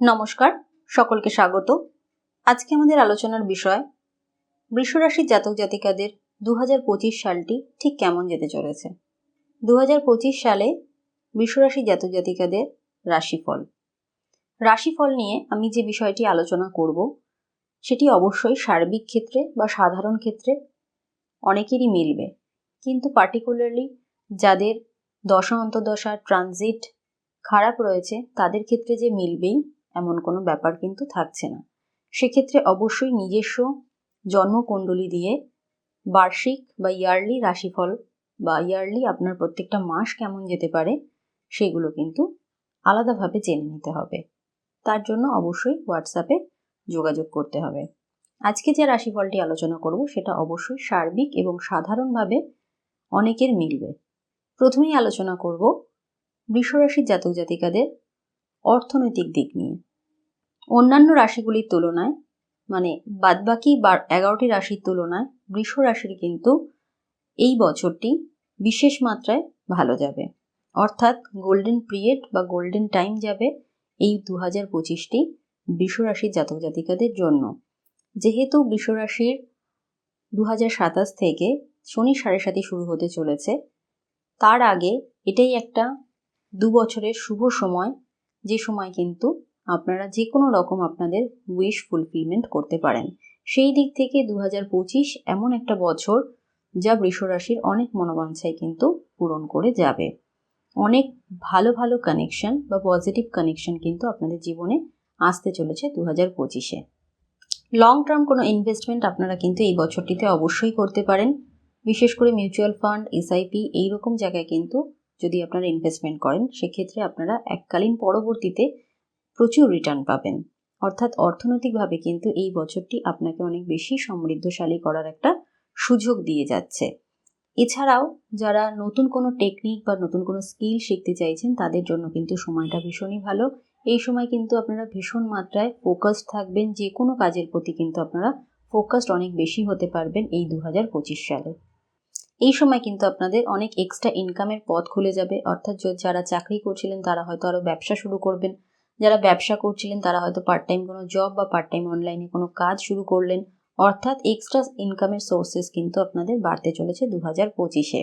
নমস্কার, সকলকে স্বাগত। আজকে আমাদের আলোচনার বিষয় বৃষরাশির জাতক জাতিকাদের দু হাজার পঁচিশ সালটি ঠিক কেমন যেতে চলেছে? দু হাজার পঁচিশ সালে বৃষরাশি জাতক জাতিকাদের রাশিফল। রাশিফল নিয়ে আমি যে বিষয়টি আলোচনা করব, সেটি অবশ্যই সার্বিক ক্ষেত্রে বা সাধারণ ক্ষেত্রে অনেকেরই মিলবে। কিন্তু পার্টিকুলারলি যাদের দশা অন্তদশা ট্রানজিট খারাপ রয়েছে, তাদের ক্ষেত্রে যে মিলবেই এমন কোনো ব্যাপার কিন্তু থাকছে না। সেক্ষেত্রে অবশ্যই নিজস্ব জন্মকুণ্ডলী দিয়ে বার্ষিক বা ইয়ারলি রাশিফল বা ইয়ারলি আপনার প্রত্যেকটা মাস কেমন যেতে পারে সেগুলো কিন্তু আলাদাভাবে জেনে নিতে হবে। তার জন্য অবশ্যই হোয়াটসঅ্যাপে যোগাযোগ করতে হবে। আজকে যে রাশিফলটি আলোচনা করব সেটা অবশ্যই সার্বিক এবং সাধারণভাবে অনেকের মিলবে। প্রথমেই আলোচনা করব বৃষরাশির জাতক জাতিকাদের অর্থনৈতিক দিক নিয়ে। অন্যান্য রাশিগুলির তুলনায় মানে বাদবাকি এগারোটি রাশির তুলনায় বৃষ রাশির কিন্তু এই বছরটি বিশেষ মাত্রায় ভালো যাবে। অর্থাৎ গোল্ডেন পিরিয়ড বা গোল্ডেন টাইম যাবে এই দু হাজার পঁচিশটি বৃষরাশির জাতক জাতিকাদের জন্য। যেহেতু বৃষরাশির দু হাজার সাতাশ থেকে শনি সাড়ে সাথে শুরু হতে চলেছে, তার আগে এটাই একটা দু বছরের শুভ সময়, যে সময় কিন্তু আপনারা যে কোনো রকম আপনাদের উইশ ফুলফিলমেন্ট করতে পারেন। সেই দিক থেকে দু হাজার পঁচিশ এমন একটা বছর যা বৃষরাশির অনেক মনোবাঞ্ছাই কিন্তু পূরণ করে যাবে। অনেক ভালো ভালো কানেকশন বা পজিটিভ কানেকশন কিন্তু আপনাদের জীবনে আসতে চলেছে দু হাজার পঁচিশে লং টার্ম কোনো ইনভেস্টমেন্ট আপনারা কিন্তু এই বছরটিতে অবশ্যই করতে পারেন। বিশেষ করে মিউচুয়াল ফান্ড এসআইপি এইরকম জায়গায় কিন্তু যদি আপনারা ইনভেস্টমেন্ট করেন, সেক্ষেত্রে আপনারা এককালীন পরবর্তীতে প্রচুর রিটার্ন পাবেন। অর্থাৎ অর্থনৈতিকভাবে কিন্তু এই বছরটি আপনাকে অনেক বেশি সমৃদ্ধশালী করার একটা সুযোগ দিয়ে যাচ্ছে। এছাড়াও যারা নতুন কোনো টেকনিক বা নতুন কোনো স্কিল শিখতে চাইছেন, তাদের জন্য কিন্তু সময়টা ভীষণই ভালো। এই সময় কিন্তু আপনারা ভীষণ মাত্রায় ফোকাসড থাকবেন, যে কোনো কাজের প্রতি কিন্তু আপনারা ফোকাসড অনেক বেশি হতে পারবেন এই দু হাজার পঁচিশ সালে। এই সময় কিন্তু আপনাদের অনেক এক্সট্রা ইনকামের পথ খুলে যাবে। অর্থাৎ যারা চাকরি করছিলেন, তারা হয়তো আরও ব্যবসা শুরু করবেন। যারা ব্যবসা করছিলেন, তারা হয়তো পার্ট টাইম কোনো জব বা পার্ট টাইম অনলাইনে কোনো কাজ শুরু করলেন। অর্থাৎ এক্সট্রা ইনকামের সোর্সেস কিন্তু আপনাদের বাড়তে চলেছে দু হাজার পঁচিশে।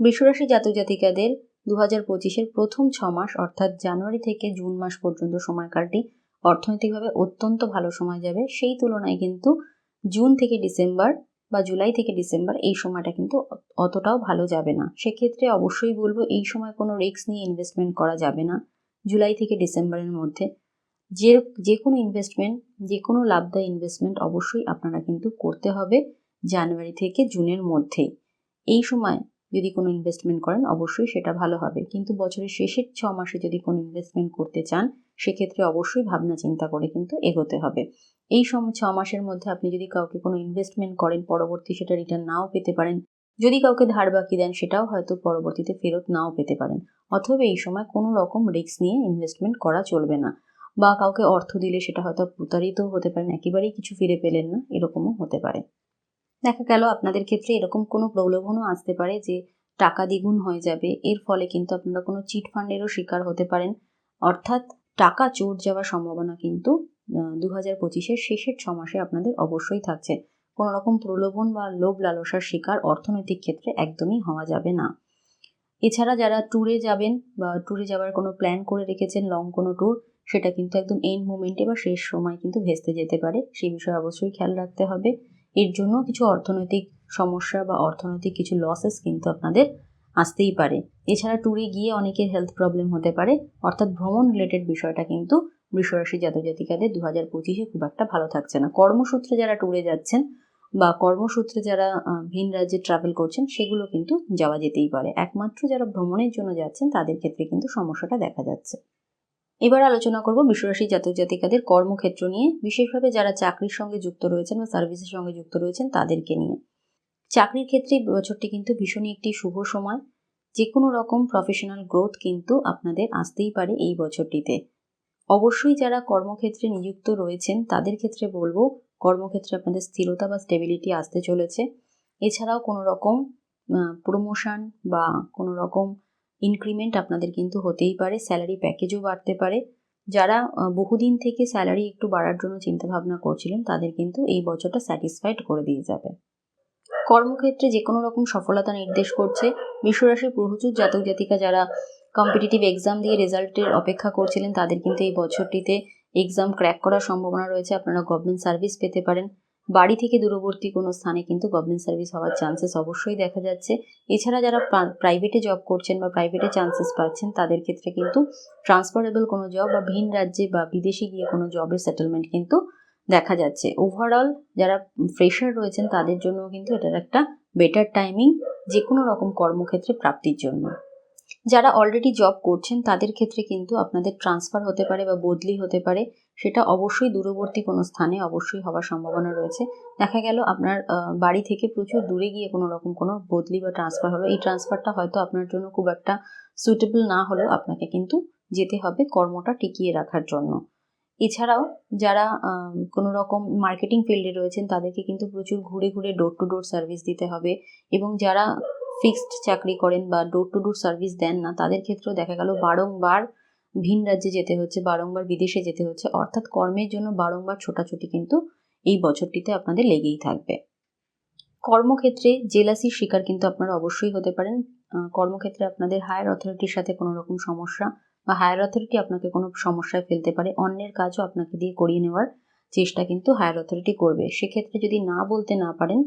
বৃষরাশি জাতক জাতিকাদের দু হাজার পঁচিশের প্রথম ছ মাস, অর্থাৎ জানুয়ারি থেকে জুন মাস পর্যন্ত সময়কালটি অর্থনৈতিকভাবে অত্যন্ত ভালো সময় যাবে। সেই তুলনায় কিন্তু জুন থেকে ডিসেম্বর বা জুলাই থেকে ডিসেম্বর এই সময়টা কিন্তু অতটাও ভালো যাবে না। সেক্ষেত্রে অবশ্যই বলব, এই সময় কোনো রিস্ক নিয়ে ইনভেস্টমেন্ট করা যাবে না। জুলাই থেকে ডিসেম্বরের মধ্যে যে যে কোনো ইনভেস্টমেন্ট যে কোনো লাভদায়ী ইনভেস্টমেন্ট অবশ্যই আপনারা কিন্তু করতে হবে জানুয়ারি থেকে জুনের মধ্যেই। এই সময় যদি কোনো ইনভেস্টমেন্ট করেন অবশ্যই সেটা ভালো হবে। কিন্তু বছরের শেষের ছ মাসে যদি কোনো ইনভেস্টমেন্ট করতে চান, সেক্ষেত্রে অবশ্যই ভাবনা চিন্তা করে কিন্তু এগোতে হবে। এই সময় ছ মাসের মধ্যে আপনি যদি কাউকে কোনো ইনভেস্টমেন্ট করেন, পরবর্তী সেটা রিটার্ন নাও পেতে পারেন। যদি কাউকে ধার বাকি দেন, সেটাও হয়তো পরবর্তীতে ফেরত নাও পেতে পারেন। অথবা এই সময় কোনো রকম রিস্ক নিয়ে ইনভেস্টমেন্ট করা চলবে না। বা কাউকে অর্থ দিলে সেটা হয়তো প্রতারিত হতে পারেন, একেবারেই কিছু ফিরে পেলেন না, এরকমও হতে পারে। দেখা গেল আপনাদের ক্ষেত্রে এরকম কোনো প্রলোভনও আসতে পারে যে টাকা দ্বিগুণ হয়ে যাবে, এর ফলে কিন্তু আপনারা কোনো চিট ফান্ডেরও শিকার হতে পারেন। অর্থাৎ টাকা চোট যাওয়ার সম্ভাবনা কিন্তু দু হাজার পঁচিশের শেষের ছ মাসে আপনাদের অবশ্যই থাকছে। কোনো রকম প্রলোভন বা লোভ লালসার শিকার অর্থনৈতিক ক্ষেত্রে একদমই হওয়া যাবে না। এছাড়া যারা ট্যুরে যাবেন বা ট্যুরে যাওয়ার কোনো প্ল্যান করে রেখেছেন লং কোনো ট্যুর সেটা কিন্তু একদম এন্ড মোমেন্টে বা শেষ সময় কিন্তু ভেস্তে যেতে পারে। সেই বিষয়ে অবশ্যই খেয়াল রাখতে হবে। এর জন্য কিছু অর্থনৈতিক সমস্যা বা অর্থনৈতিক কিছু লসেস কিন্তু আপনাদের আসতেই পারে। এছাড়া ট্যুরে গিয়ে অনেকের হেলথ প্রবলেম হতে পারে। অর্থাৎ ভ্রমণ রিলেটেড বিষয়টা কিন্তু বৃষরাশি জাতজাতিকাদের দু হাজার পঁচিশে খুব একটা ভালো থাকছে না। কর্মসূত্রে যারা ট্যুরে যাচ্ছেন বা কর্মসূত্রে যারা ভিন রাজ্যে ট্রাভেল করছেন, সেগুলো কিন্তু যাওয়া যেতেই পারে। একমাত্র যারা ভ্রমণের জন্য যাচ্ছেন, তাদের ক্ষেত্রে কিন্তু সমস্যাটা দেখা যাচ্ছে। এবার আলোচনা করব বিশ্বরাশি জাতক জাতিকাদের কর্মক্ষেত্র নিয়ে। বিশেষভাবে যারা চাকরির সঙ্গে যুক্ত রয়েছেন বা সার্ভিসের সঙ্গে যুক্ত রয়েছেন, তাদেরকে নিয়ে। চাকরির ক্ষেত্রে বছরটি কিন্তু ভীষণই একটি শুভ সময়। যে কোনো রকম প্রফেশনাল গ্রোথ কিন্তু আপনাদের আসতেই পারে এই বছরটিতে। অবশ্যই যারা কর্মক্ষেত্রে নিযুক্ত রয়েছেন, তাদের ক্ষেত্রে বলব কর্মক্ষেত্রে আপনাদের স্থিরতা বা স্টেবিলিটি আসতে চলেছে। এছাড়াও কোনো রকম প্রমোশন বা কোনো রকম ইনক্রিমেন্ট আপনাদের কিন্তু হতেই পারে স্যালারি প্যাকেজও বাড়তে পারে। যারা বহুদিন থেকে স্যালারি একটু বাড়ার জন্য চিন্তা ভাবনা করছিলেন, তাদের কিন্তু এই বছরটা স্যাটিসফাইড করে দিয়ে যাবে। কর্মক্ষেত্রে যে কোনো রকম সফলতা নির্দেশ করছে। বিশ্বরাশির প্রচুর জাতক জাতিকা যারা কম্পিটিটিভ এক্সাম দিয়ে রেজাল্টের অপেক্ষা করছিলেন, তাদের কিন্তু এই বছরটিতে এক্সাম ক্র্যাক করার সম্ভাবনা রয়েছে, আপনারা গভর্নমেন্ট সার্ভিস পেতে পারেন। বাড়ি থেকে দূরবর্তী কোনো স্থানে কিন্তু গভর্নমেন্ট সার্ভিস হওয়ার চান্সেস অবশ্যই দেখা যাচ্ছে। এছাড়া যারা প্রাইভেটে জব করছেন বা প্রাইভেটে চান্সেস পাচ্ছেন, তাদের ক্ষেত্রে কিন্তু ট্রান্সফারেবল কোনো জব বা ভিন রাজ্যে বা বিদেশে গিয়ে কোনো জবের সেটেলমেন্ট কিন্তু দেখা যাচ্ছে। ওভারঅল যারা ফ্রেশার রয়েছেন, তাদের জন্য কিন্তু এটার একটা বেটার টাইমিং যে কোনো রকম কর্মক্ষেত্রে প্রাপ্তির জন্য। যারা অলরেডি জব করছেন, তাদের ক্ষেত্রে কিন্তু আপনাদের ট্রান্সফার হতে পারে বা বদলি হতে পারে। সেটা অবশ্যই দূরবর্তী কোনো স্থানে অবশ্যই হওয়ার সম্ভাবনা রয়েছে। দেখা গেল আপনার বাড়ি থেকে প্রচুর দূরে গিয়ে কোনো রকম কোনো বদলি বা ট্রান্সফার হলো। এই ট্রান্সফারটা হয়তো আপনার জন্য খুব একটা সুটেবল না হলেও আপনাকে কিন্তু যেতে হবে কর্মটা টিকিয়ে রাখার জন্য। এছাড়াও যারা কোনো রকম মার্কেটিং ফিল্ডে রয়েছেন, তাদেরকে কিন্তু প্রচুর ঘুরে ঘুরে ডোর টু ডোর সার্ভিস দিতে হবে। এবং যারা ফিক্সড চাকরি করেন বা ডোর টু ডোর সার্ভিস দেন না তাদের ক্ষেত্রেও দেখা গেল বারংবার ভিন রাজ্যে যেতে হচ্ছে বারংবার বিদেশে যেতে হচ্ছে। অর্থাৎ কর্মের জন্য বারংবার ছোটাছুটি কিন্তু এই বছরটিতে আপনাদের লেগেই থাকবে। কর্মক্ষেত্রে জেলাসির শিকার কিন্তু আপনারা অবশ্যই হতে পারেন। কর্মক্ষেত্রে আপনাদের হায়ার অথরিটির সাথে কোনো রকম সমস্যা বা হায়ার অথরিটি আপনাকে কোনো সমস্যায় ফেলতে পারে অন্যের কাজও আপনাকে দিয়ে করিয়ে নেওয়ার চেষ্টা কিন্তু হায়ার অথরিটি করবে। সেক্ষেত্রে যদি না বলতে না পারেন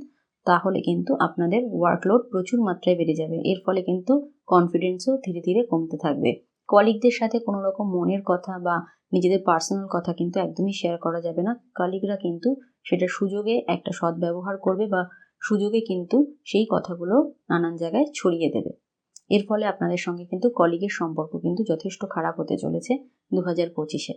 তাহলে কিন্তু আপনাদের ওয়ার্কলোড প্রচুর মাত্রায় বেড়ে যাবে। এর ফলে কিন্তু কনফিডেন্সও ধীরে ধীরে কমতে থাকবে। কলিগদের সাথে কোনো রকম মনের কথা বা নিজেদের পার্সোনাল কথা কিন্তু একদমই শেয়ার করা যাবে না। কলিগরা কিন্তু সেটা সুযোগে একটা সদ্ব্যবহার করবে বা সুযোগে কিন্তু সেই কথাগুলো নানান জায়গায় ছড়িয়ে দেবে। এর ফলে আপনাদের সঙ্গে কিন্তু কলিগের সম্পর্ক কিন্তু যথেষ্ট খারাপ হতে চলেছে দু হাজার পঁচিশে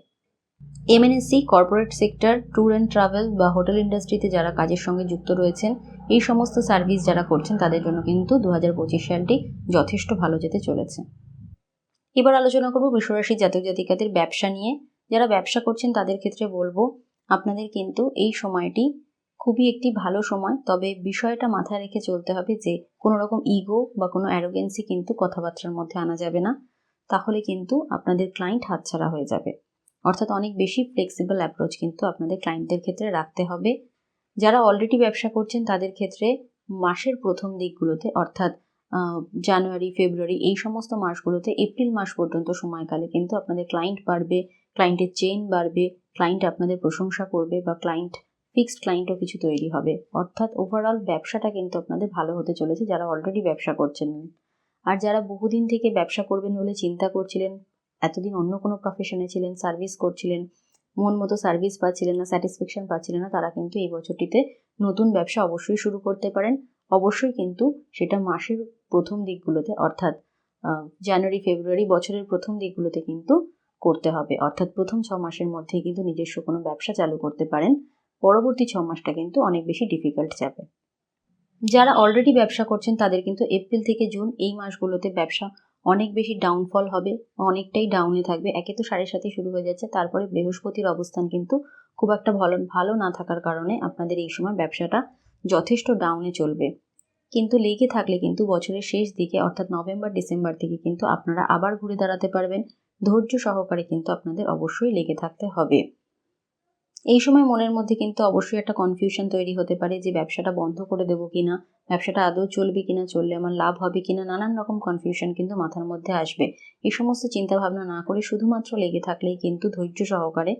MNCs corporate sector tour and travel বা হোটেল ইন্ডাস্ট্রিতে যারা কাজের সঙ্গে যুক্ত রয়েছেন এই সমস্ত সার্ভিস যারা করছেন, তাদের জন্য কিন্তু দু পঁচিশ সালটি যথেষ্ট ভালো যেতে চলেছে। এবার আলোচনা করব বিশ্বরাশি জাতক জাতিকাদের ব্যবসা নিয়ে। যারা ব্যবসা করছেন, তাদের ক্ষেত্রে বলব, আপনাদের কিন্তু এই সময়টি খুবই একটি ভালো সময়। তবে বিষয়টা মাথায় রেখে চলতে হবে যে, কোনো রকম ইগো বা কোনো অ্যারোগেন্সি কিন্তু কথাবার্তার মধ্যে আনা যাবে না। তাহলে কিন্তু আপনাদের ক্লায়েন্ট হাতছাড়া হয়ে যাবে। অর্থাৎ অনেক বেশি ফ্লেক্সিবল অ্যাপ্রোচ কিন্তু আপনাদের ক্লায়েন্টদের ক্ষেত্রে রাখতে হবে। যারা অলরেডি ব্যবসা করছেন, তাদের ক্ষেত্রে মাসের প্রথম দিকগুলোতে, অর্থাৎ জানুয়ারি ফেব্রুয়ারি এই সমস্ত মাসগুলোতে এপ্রিল মাস পর্যন্ত সময়কালে কিন্তু আপনাদের ক্লায়েন্ট বাড়বে ক্লায়েন্টের চেইন বাড়বে ক্লায়েন্ট আপনাদের প্রশংসা করবে বা ক্লায়েন্ট ফিক্সড ক্লায়েন্টও কিছু তৈরি হবে। অর্থাৎ ওভারঅল ব্যবসাটা কিন্তু আপনাদের ভালো হতে চলেছে যারা অলরেডি ব্যবসা করছেন। আর যারা বহুদিন থেকে ব্যবসা করবেন বলে চিন্তা করছিলেন, এতদিন অন্য কোনো প্রফেশনে ছিলেন সার্ভিস করছিলেন মন মতো সার্ভিস পাচ্ছিলেন না স্যাটিসফ্যাকশন পাচ্ছিলেন না, তারা কিন্তু এই বছরটিতে নতুন ব্যবসা অবশ্যই শুরু করতে পারেন। অবশ্যই কিন্তু সেটা মাসের প্রথম দিকগুলোতে অর্থাৎ জানুয়ারি ফেব্রুয়ারি বছরের প্রথম দিকগুলোতে কিন্তু করতে হবে। অর্থাৎ প্রথম ছ মাসের মধ্যেই কিন্তু নিজস্ব কোনো ব্যবসা চালু করতে পারেন। পরবর্তী ছ মাসটা কিন্তু অনেক বেশি ডিফিকাল্ট যাবে। যারা অলরেডি ব্যবসা করছেন তাদের কিন্তু এপ্রিল থেকে জুন এই মাসগুলোতে ব্যবসা অনেক বেশি ডাউনফল হবে, অনেকটাই ডাউনে থাকবে। একে তো সাড়ে সাথে শুরু হয়ে যাচ্ছে, তারপরে বৃহস্পতির অবস্থান কিন্তু খুব একটা ভালো ভালো না থাকার কারণে আপনাদের এই সময় ব্যবসাটা যথেষ্ট ডাউনে চলবে। কিন্তু লেগে থাকলে কিন্তু বছরের শেষ দিকে, অর্থাৎ নভেম্বর, ডিসেম্বর থেকে কিন্তু আপনারা আবার ঘুরে দাঁড়াতে পারবেন। ধৈর্য সহকারে কিন্তু আপনাদের অবশ্যই লেগে থাকতে হবে। এই সময় মনের মধ্যে কিন্তু অবশ্যই একটা কনফিউশন তৈরি হতে পারে যে ব্যবসাটা বন্ধ করে দেবো কিনা, ব্যবসাটা আদৌ চলবে কিনা, চললে আমার লাভ হবে কিনা, নানান রকম কনফিউশন কিন্তু মাথার মধ্যে আসবে। এই সমস্ত চিন্তা ভাবনা না করে শুধুমাত্র লেগে থাকলেই কিন্তু ধৈর্য সহকারে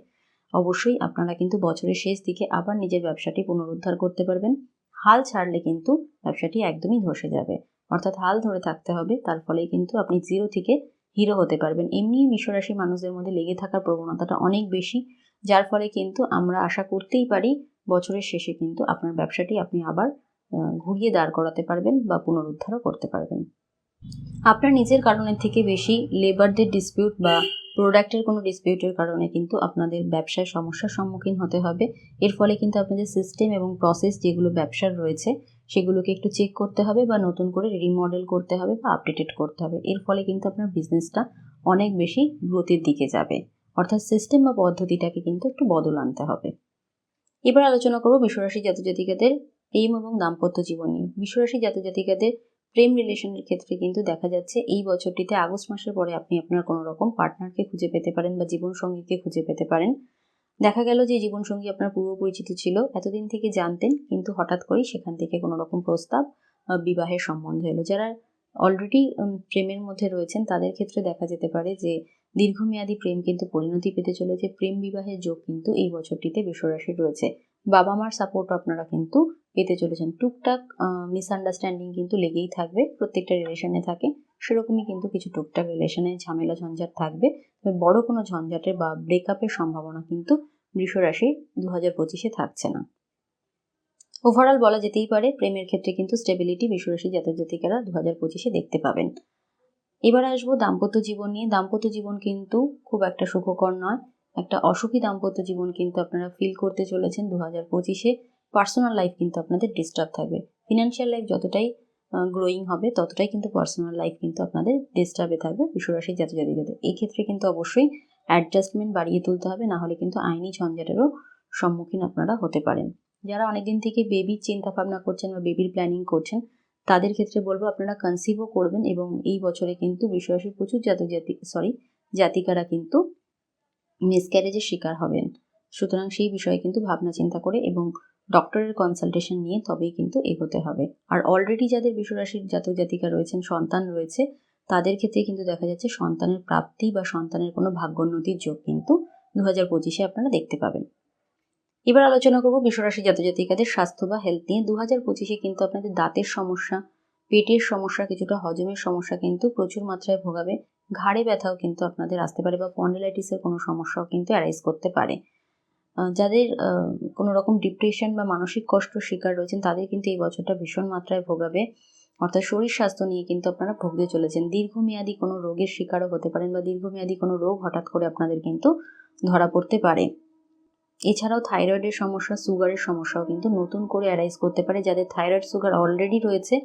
অবশ্যই আপনারা কিন্তু বছরের শেষ দিকে আবার নিজের ব্যবসাটি পুনরুদ্ধার করতে পারবেন। হাল ছাড়লে কিন্তু ব্যবসাটি একদমই ধসে যাবে। অর্থাৎ হাল ধরে থাকতে হবে, তার ফলে কিন্তু আপনি জিরো থেকে হিরো হতে পারবেন। এমনি বিশ্বরাশি মানুষদের মধ্যে লেগে থাকার প্রবণতাটা অনেক বেশি। যার ফলে কিন্তু আমরা আশা করতেই পারি বছরের শেষে কিন্তু আপনার ব্যবসাটি আপনি আবার ঘুরিয়ে দাঁড় করাতে পারবেন বা পুনরুদ্ধারও করতে পারবেন। আপনার নিজের কারণের থেকে বেশি লেবারদের ডিসপিউট বা প্রোডাক্টের কোনো ডিসপিউটের কারণে কিন্তু আপনাদের ব্যবসায় সমস্যার সম্মুখীন হতে হবে। এর ফলে কিন্তু আপনাদের সিস্টেম এবং প্রসেস যেগুলো ব্যবসার রয়েছে, সেগুলোকে একটু চেক করতে হবে বা নতুন করে রিমডেল করতে হবে বা আপডেটেড করতে হবে। এর ফলে কিন্তু আপনার বিজনেসটা অনেক বেশি গ্রোথের দিকে যাবে। অর্থাৎ সিস্টেম বা পদ্ধতিটাকে কিন্তু একটু বদল আনতে হবে। এবার আলোচনা করব বিশ্বরাশি জাতজাতিকাদের প্রেম এবং দাম্পত্য জীবন নিয়ে। বিশ্বরাশি জাতজাতিকাদের প্রেম রিলেশনের ক্ষেত্রে কিন্তু দেখা যাচ্ছে এই বছরটিতে আগস্ট মাসের পরে আপনি আপনার কোনো রকম পার্টনারকে খুঁজে পেতে পারেন বা জীবনসঙ্গীকে খুঁজে পেতে পারেন। দেখা গেল যে জীবনসঙ্গী আপনার পূর্ব পরিচিত ছিল, এতদিন থেকে জানতেন কিন্তু হঠাৎ করেই সেখান থেকে কোনো রকম প্রস্তাব বিবাহের সম্বন্ধ এলো। যারা অলরেডি প্রেমের মধ্যে রয়েছেন তাদের ক্ষেত্রে দেখা যেতে পারে যে দীর্ঘমেয়াদী প্রেম কিন্তু পরিণতি পেতে চলেছে। প্রেম বিবাহের যোগ কিন্তু এই বছরটিতে বিশ্বরাশির রয়েছে। বাবা মার সাপোর্ট আপনারা কিন্তু পেতে চলেছেন। টুকটাক মিসআন্ডারস্ট্যান্ডিং কিন্তু লেগেই থাকবে, প্রত্যেকটা রিলেশনে থাকে। সেরকমই কিন্তু কিছু টুকটাক রিলেশনে ঝামেলা, ঝঞ্ঝাট থাকবে। বড় কোনো ঝঞ্ঝাটের বা ব্রেকআপের সম্ভাবনা কিন্তু বৃষরাশির দু হাজার পঁচিশে থাকছে না। ওভারঅল বলা যেতেই পারে, প্রেমের ক্ষেত্রে কিন্তু স্টেবিলিটি বিশ্বরাশি জাতক জাতিকারা দু হাজার পঁচিশে দেখতে পাবেন। এবার আসব দাম্পত্য জীবন নিয়ে। দাম্পত্য জীবন কিন্তু খুব একটা সুখকর নয়। একটা অসুখী দাম্পত্য জীবন কিন্তু আপনারা ফিল করতে চলেছেন দু হাজার পঁচিশে। পার্সোনাল লাইফ কিন্তু আপনাদের ডিস্টার্ব থাকবে। ফিনান্সিয়াল লাইফ যতটাই গ্রোয়িং হবে, ততটাই কিন্তু পার্সোনাল লাইফ কিন্তু আপনাদের ডিস্টার্বে থাকবে বিশ্বরাশি জাতক জাতিকাদের। এই ক্ষেত্রে কিন্তু অবশ্যই অ্যাডজাস্টমেন্ট বাড়িয়ে তুলতে হবে, না হলে কিন্তু আইনি ঝঞ্ঝাটেরও সম্মুখীন আপনারা হতে পারেন। যারা অনেকদিন থেকে বেবির চিন্তা ভাবনা করছেন বা বেবির প্ল্যানিং করছেন তাদের ক্ষেত্রে বলব আপনারা কনসিভও করবেন এবং এই বছরে কিন্তু বিশ্বরাশির প্রচুর জাতক জাতি সরি জাতিকারা কিন্তু মিসক্যারেজের শিকার হবেন। সুতরাং সেই বিষয়ে কিন্তু ভাবনা চিন্তা করে এবং ডক্টরের কনসালটেশন নিয়ে তবেই কিন্তু এগোতে হবে। আর অলরেডি যাদের বিশ্বরাশির জাতক জাতিকা রয়েছেন, সন্তান রয়েছে, তাদের ক্ষেত্রে কিন্তু দেখা যাচ্ছে সন্তানের প্রাপ্তি বা সন্তানের কোনো ভাগ্যোন্নতির যোগ কিন্তু দু হাজার পঁচিশে আপনারা দেখতে পাবেন। এবার আলোচনা করব বিশ্বরাশি জাতজাতিকাদের স্বাস্থ্য বা হেলথ নিয়ে। দু হাজার পঁচিশে কিন্তু আপনাদের দাঁতের সমস্যা, পেটের সমস্যা, কিছুটা হজমের সমস্যা কিন্তু প্রচুর মাত্রায় ভোগাবে। ঘাড়ে ব্যথাও কিন্তু আপনাদের আসতে পারে বা পন্ডেলাইটিসের কোনো সমস্যাও কিন্তু অ্যারাইজ করতে পারে। যাদের কোনো রকম ডিপ্রেশন বা মানসিক কষ্ট শিকার রয়েছেন, তাদের কিন্তু এই বছরটা ভীষণ মাত্রায় ভোগাবে। অর্থাৎ শরীর স্বাস্থ্য নিয়ে কিন্তু আপনারা ভুগতে চলেছেন। দীর্ঘমেয়াদী কোনো রোগের শিকারও হতে পারেন বা দীর্ঘমেয়াদী কোনো রোগ হঠাৎ করে আপনাদের কিন্তু ধরা পড়তে পারে। এছাড়াও থাইরয়েডের সমস্যা সুগারের সমস্যাও কিন্তু নতুন করে অ্যারাইজ করতে পারে। যাদের থাইরয়েড সুগার অলরেডি রয়েছে,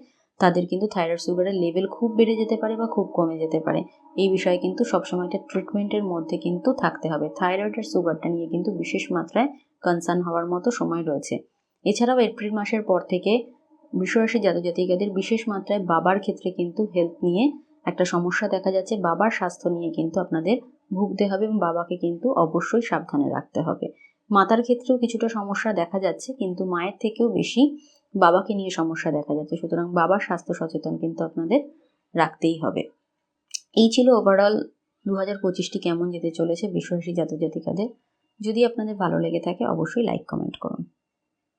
তাদের কিন্তু থাইরয়েড সুগারের লেভেল খুব বেড়ে যেতে পারে বা খুব কমে যেতে পারে। এই বিষয়ে কিন্তু সবসময় একটা ট্রিটমেন্টের মধ্যে কিন্তু থাকতে হবে। থাইরয়েডের সুগারটা নিয়ে কিন্তু বিশেষ মাত্রায় কনসার্ন হওয়ার মতো সময় রয়েছে। এছাড়াও এপ্রিল মাসের পর থেকে বিশ্বরাশি জাতজাতিকাদের বিশেষ মাত্রায় বাবার ক্ষেত্রে কিন্তু হেলথ নিয়ে একটা সমস্যা দেখা যাচ্ছে। বাবার স্বাস্থ্য নিয়ে কিন্তু আপনাদের ভুগতে হবে এবং বাবাকে কিন্তু অবশ্যই সাবধানে রাখতে হবে। মাতার ক্ষেত্রেও কিছুটা সমস্যা দেখা যাচ্ছে, কিন্তু মায়ের থেকেও বেশি বাবাকে নিয়ে সমস্যা দেখা যাচ্ছে। সুতরাং বাবার স্বাস্থ্য সচেতন কিন্তু আপনাদের রাখতেই হবে। এই ছিল ওভারঅল দু হাজার পঁচিশটি কেমন যেতে চলেছে বিশ্বরাশি জাতক জাতিকাদের যদি আপনাদের ভালো লেগে থাকে, অবশ্যই লাইক কমেন্ট করুন।